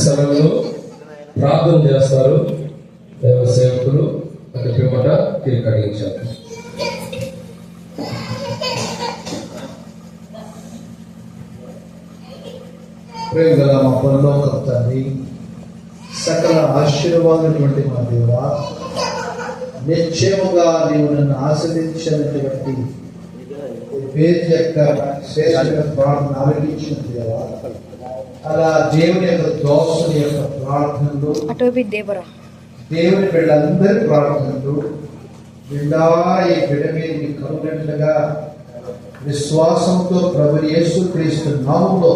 స్థలంలో ప్రార్థన చేస్తారు. దైవ సేవకులు అక్కడ పిమ్మట తిరిగి కడిగించారు. ప్రేమ గల మా పరలోక తండ్రి సకల ఆశీర్వాదటువంటి మా దేవ నిశ్చయముగా నీవు నన్ను ఆశ్రదించినటువంటి పేరు యొక్క శ్రేష్ఠ ప్రార్థన ఆలకించిన దేవ అలా దేవుని యొక్క దోషుని యొక్క ప్రార్థనలు దేవుని బిడ్డలందరి ప్రార్థనలు బిడ్డా ఈ బిడ్డ మీదకి కనుగంటలుగా విశ్వాసంతో ప్రభు యేసు క్రీస్తు నామంలో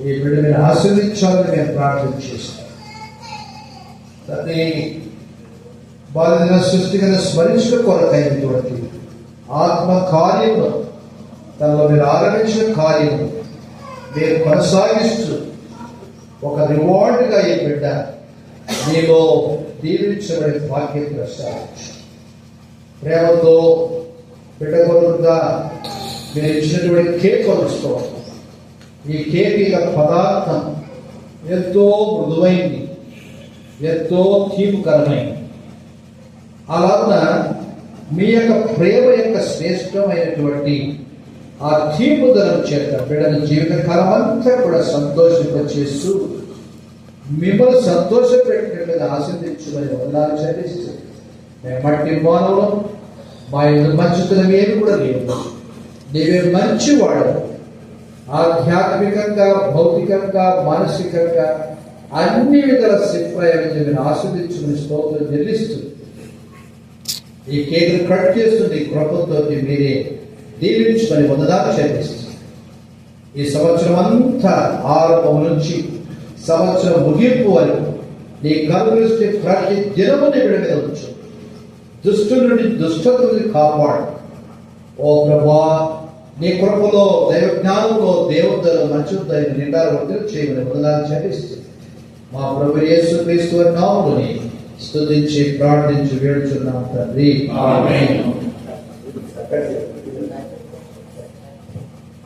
ఈ బిడ్డ మీద ఆశీర్వించాలని మేము ప్రార్థన చేస్తాం తండ్రి బాధిన సృష్టిగత స్మరించిన కొరకైనటువంటి ఆత్మ కార్యము తనలో మీరు ఆరంభించిన కార్యము నేను కొనసాగిస్తూ ఒక రివార్డ్గా ఈ బిడ్డ నీలో దీవించబడే భాగ్యం ప్రసాదించు ప్రేమతో బిడ్డగొలుగా మీరు ఇచ్చినటువంటి కేక్ కొలుసుకోవాలి ఈ కేక్ యొక్క పదార్థం ఎంతో మృదువైంది ఎంతో తీపుకరమైంది. అలాగున మీ యొక్క ప్రేమ యొక్క శ్రేష్టమైనటువంటి ఆ తీపుదనం చేత బిడ్డల జీవితకాలం అంతా కూడా సంతోషింపచేస్తూ మిమ్మల్ని సంతోషపెట్టినట్లుగా ఆశీర్దించుమని వందాలు చెల్లిస్తూ మేము మట్టి మానవులం మా యొక్క మంచితనం ఏమి కూడా లేదు. నీవే మంచివాడు ఆధ్యాత్మికంగా భౌతికంగా మానసికంగా అన్ని విధాల శిప్రయాన్ని మీరు ఆస్వాదించుకుని స్తోత్రం చెల్లిస్తూ ఈ కేంద్రం కట్ చేస్తుంది కృపతో మీరే దీవించుకొని వందనాలు చెల్లిస్తుంది ఈ సంవత్సరం అంతా ఆరంభం నుంచి సంవత్సరం ముగింపు వరకు నీ కలుగుస్తే ప్రతి దినము నీ మీద ఉంచు. దుష్టు నుండి దుష్టత నుండి కాపాడు. ఓ ప్రభా నీ కృపలో దైవ జ్ఞానంలో దేవుద్దరు మంచుద్దరి నిండారు వర్తలు చేయమని వందనాలు చెల్లిస్తుంది మా ప్రభు యేసు క్రీస్తు వారి నామముని స్తుతించి ప్రార్థించి వేడుచున్నాం తండ్రి.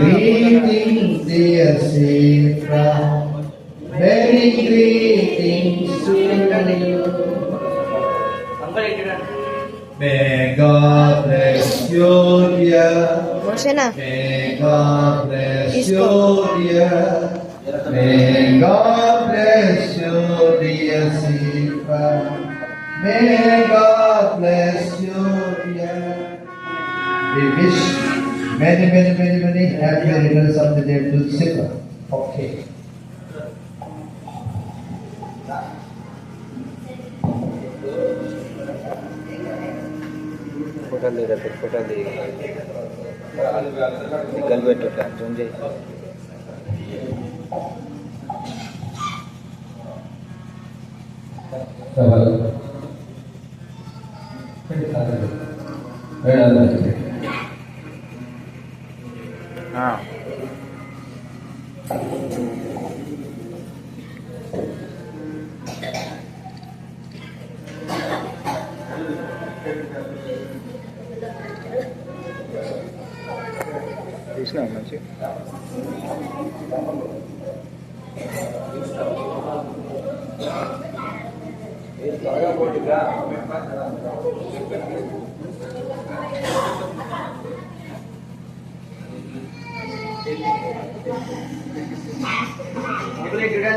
Greetings, dear Sifra. Very greetings to you. May God bless you, dear. May God bless you, dear. May God bless you, dear Sifra. May God bless you, dear. We wish Many, many, many, many have the remnants of the dead Lucifer. Okay. Photo ले रहे photo ले निकल बैठो time तुम जाइए सवाल फिर सारे फिर आना Nah. Terus naman siya. Ito, మంచి పెట్టుకుంటున్నా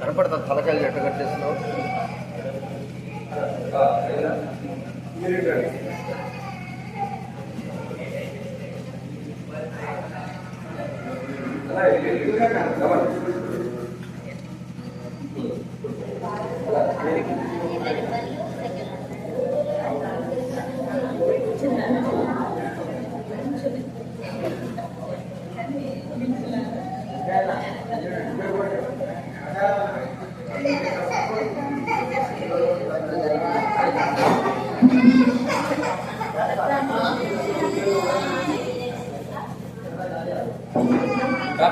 కనపడుతుంది తలకాయలు ఎట్ట కట్ చేస్తున్నావు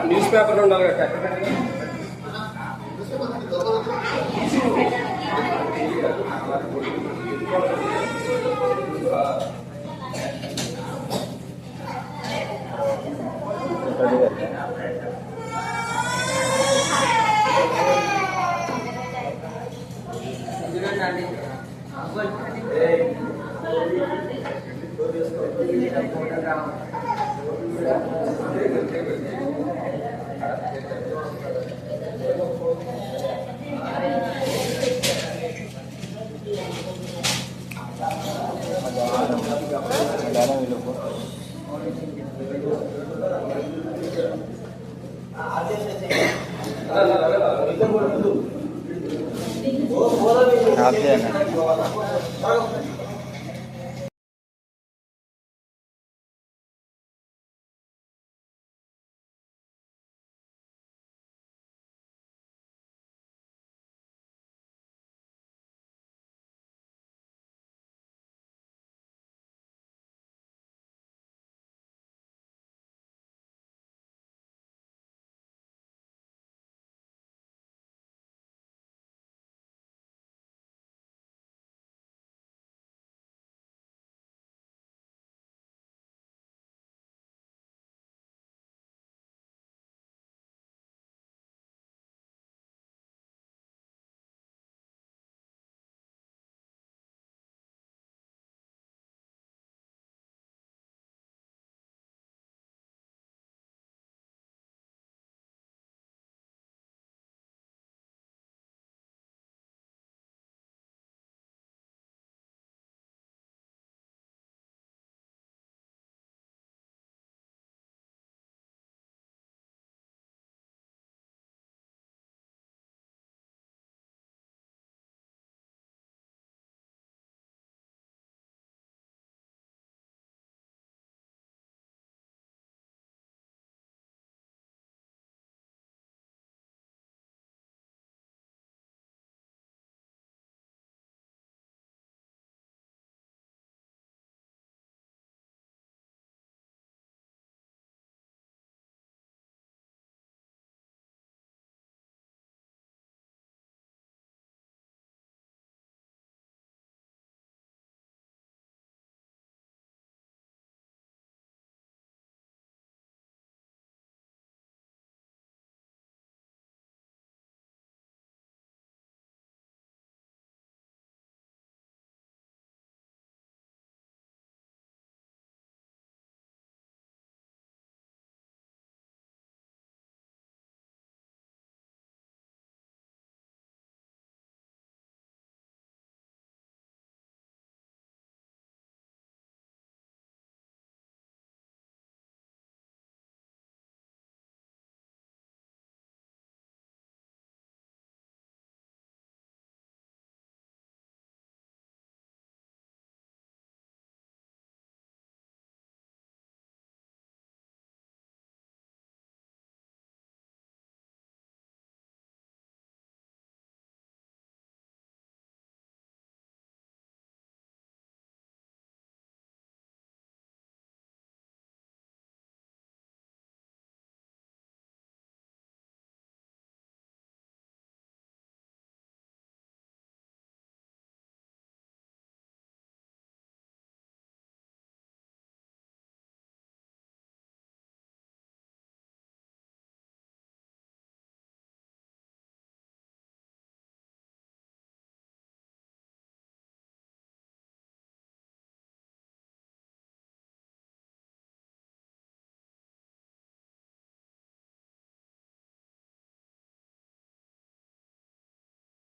న్యూస్ పేపర్లో ఉండాలి కదా आप